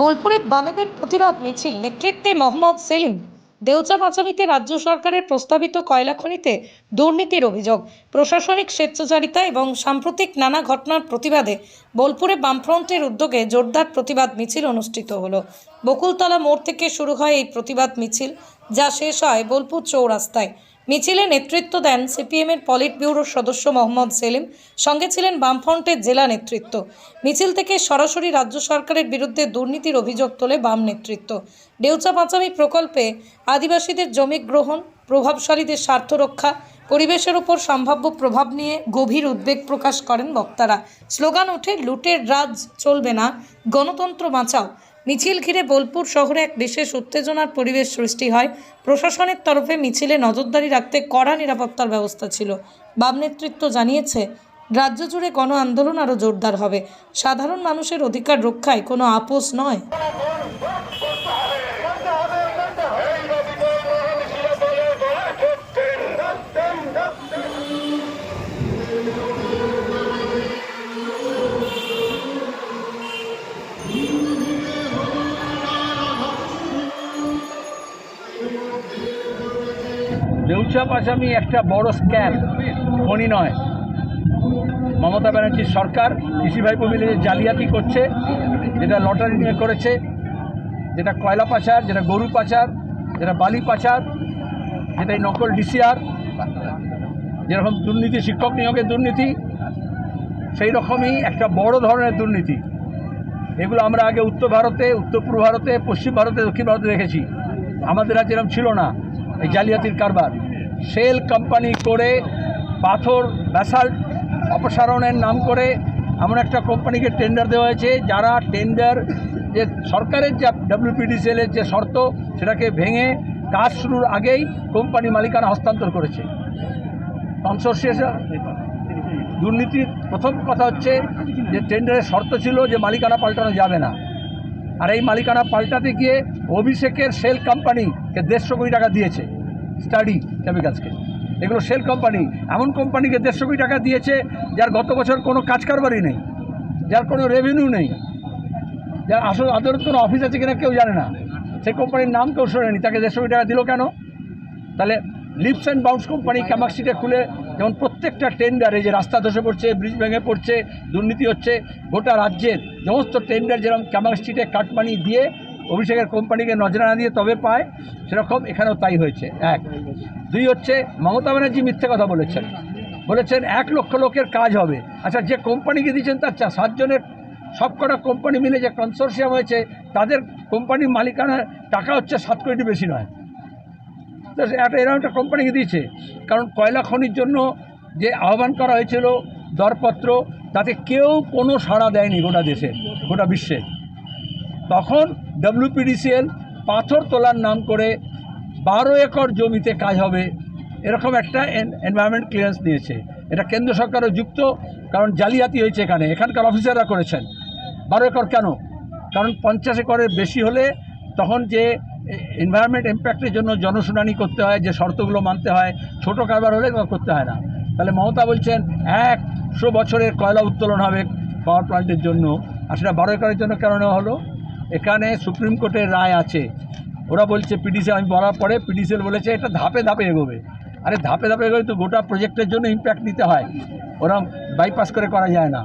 বোলপুরে বামেদের প্রতিবাদ মিছিল। নেতৃত্বে মোহাম্মদ সেলিম, দেউচা পাচামিতে রাজ্য সরকারের প্রস্তাবিত কয়লা খনিতে দুর্নীতির অভিযোগ। প্রশাসনিক স্বেচ্ছাচারিতা এবং সাম্প্রতিক নানা ঘটনার প্রতিবাদে বোলপুরে বামফ্রন্টের উদ্যোগে জোরদার প্রতিবাদ মিছিল অনুষ্ঠিত হলো। বকুলতলা মোড় থেকে শুরু হয় এই প্রতিবাদ মিছিল, যা শেষ হয় বোলপুর চৌরাস্তায়। মিছিলে নেতৃত্ব দেন সিপিএমের পলিট ব্যুরোর সদস্য মোহাম্মদ সেলিম, সঙ্গে ছিলেন বামফ্রন্টের জেলা নেতৃত্ব। মিছিল থেকে সরাসরি রাজ্য সরকারের বিরুদ্ধে দুর্নীতির অভিযোগ তোলে বাম নেতৃত্ব। ডেউচা পাঁচামি প্রকল্পে আদিবাসীদের জমি গ্রহণ, প্রভাবশালীদের স্বার্থ রক্ষা, পরিবেশের উপর সম্ভাব্য প্রভাব নিয়ে গভীর উদ্বেগ প্রকাশ করেন বক্তারা। স্লোগান ওঠে, লুটের রাজ চলবে না, গণতন্ত্র বাঁচাও। মিছিল ঘিরে বোলপুর শহরে এক বিশেষ উত্তেজনার পরিবেশ সৃষ্টি হয়। প্রশাসনের তরফে মিছিলে নজরদারি রাখতে কড়া নিরাপত্তার ব্যবস্থা ছিল। বাম নেতৃত্ব জানিয়েছে, রাজ্য জুড়ে গণ আন্দোলন আরও জোরদার হবে। সাধারণ মানুষের অধিকার রক্ষায় কোনো আপোষ নয়। দেউচা পাশামি একটা বড় স্ক্যাম খনি নয়। মমতা ব্যানার্জির সরকার কৃষি ভাইপো মিলে জালিয়াতি করছে, যেটা লটারি নিয়ে করেছে, যেটা কয়লা পাচার, যেটা গরু পাচার, যেটা বালি পাচার যেটা এই নকল ডিসিআর, যেরকম দুর্নীতি, শিক্ষক নিয়োগের দুর্নীতি, সেই রকমই একটা বড় ধরনের দুর্নীতি। এগুলো আমরা আগে উত্তর ভারতে, উত্তর পূর্ব ভারতে, পশ্চিম ভারতে, দক্ষিণ ভারতে দেখেছি। আমাদের রাজ্যে এরকম ছিল না। এই জালিয়াতির কারবার। সেল কোম্পানি করে পাথর ব্যাসাল্ট অপসারণের নাম করে এমন একটা কোম্পানিকে টেন্ডার দেওয়া হয়েছে, যারা টেন্ডার যে সরকারের যা ডাব্লিউপিডিসিএলের যে শর্ত, সেটাকে ভেঙে কাজ শুরুর আগেই কোম্পানি মালিকানা হস্তান্তর করেছে। কনসোর্সিয়েশন দুর্নীতির প্রথম কথা হচ্ছে যে টেন্ডারের শর্ত ছিল যে মালিকানা পাল্টানো যাবে না। আর এই মালিকানা পাল্টাতে গিয়ে অভিষেকের সেল কোম্পানিকে দেড়শো কোটি টাকা দিয়েছে স্টাডি কেমিক্যালসকে এগুলো সেল কোম্পানি এমন কোম্পানিকে দেড়শো কোটি টাকা দিয়েছে, যার গত বছর কোনো কাজ কারবারই নেই, যার কোনো রেভিনিউ নেই, যার আসল আদর কোনো অফিস আছে কিনা কেউ জানে না। সেই কোম্পানির নাম কেউ শোনেনি, তাকে দেড়শো কোটি টাকা দিল কেন? তাহলে লিপস অ্যান্ড বাউন্স কোম্পানি ক্যামাক্সিটে খুলে যেমন প্রত্যেকটা টেন্ডারে যে রাস্তা ধসে পড়ছে ব্রিজ ভেঙে পড়ছে, দুর্নীতি হচ্ছে, গোটা রাজ্যের সমস্ত টেন্ডার যেরকম স্ট্রিটে কাটমানি দিয়ে অভিষেকের কোম্পানিকে নজরানা দিয়ে তবে পায়, সেরকম এখানেও তাই হয়েছে। এক। দুই হচ্ছে মমতা ব্যানার্জি মিথ্যে কথা বলেছেন। বলেছেন এক লক্ষ লোকের কাজ হবে। আচ্ছা যে কোম্পানিকে দিয়েছেন তার চা- সাতজনের সবকটা কোম্পানি মিলে যে কনসোর্সিয়াম হয়েছে, তাদের কোম্পানির মালিকানার টাকা হচ্ছে সাত কোটি বেশি নয়। তো একটা এরকম একটা কোম্পানিকে দিয়েছে। কারণ কয়লা খনির জন্য যে আহ্বান করা হয়েছিল, দরপত্র, তাতে কেউ কোনো সাড়া দেয়নি গোটা দেশে, গোটা বিশ্বে। তখন ডব্লিউপিডিসিএল পাথর তোলার নাম করে বারো একর জমিতে কাজ হবে, এরকম একটা এনভায়রনমেন্ট ক্লিয়ারেন্স নিয়েছে এটা কেন্দ্র সরকারও যুক্ত, কারণ জালিয়াতি হয়েছে এখানে। এখানকার অফিসাররা করেছেন। বারো একর কেন? কারণ পঞ্চাশ একরের বেশি হলে তখন যে এনভায়রনমেন্ট ইম্প্যাক্টের জন্য জনশুনানি করতে হয়, যে শর্তগুলো মানতে হয়, ছোটো কারবার হলে করতে হয় না। তাহলে মমতা বলছেন একশো বছরের কয়লা উত্তোলন হবে পাওয়ার প্ল্যান্টের জন্য। আর সেটা বারো একরের জন্য কেন হলো? এখানে সুপ্রিম কোর্টের রায় আছে। ওরা বলছে পিডিসি আমি বলার পরে পিডিসিএল বলেছে, এটা ধাপে ধাপে এগোবে। আরে ধাপে ধাপে এগোবে তো গোটা প্রজেক্টের জন্য ইম্প্যাক্ট নিতে হয়। ওরম বাইপাস করে করা যায় না।